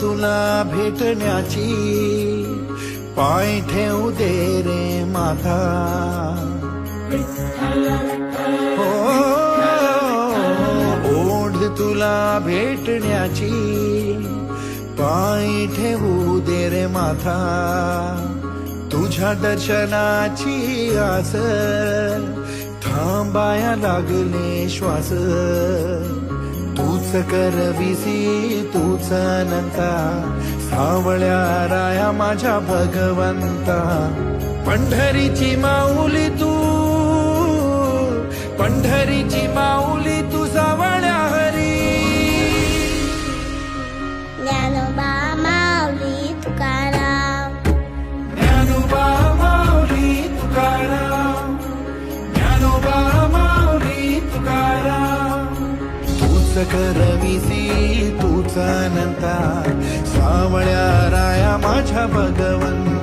तुला भेटण्याची. पाय ठेवू दे रे माता हो, ओढ तुला भेटण्याची. पाय ठेवू दे रे माथा. तुझ्या दर्शनाची आस थांबाया लागले श्वास. कर विसी तूच अनंता सावळ्या राया माझ्या भगवंता. पंढरीची माऊली तू पंढरीची माऊली तू सावळ्या हरी. ज्ञानोबा तूच करविसी तूच अनंता सावळ्या राया माझ्या भगवंत.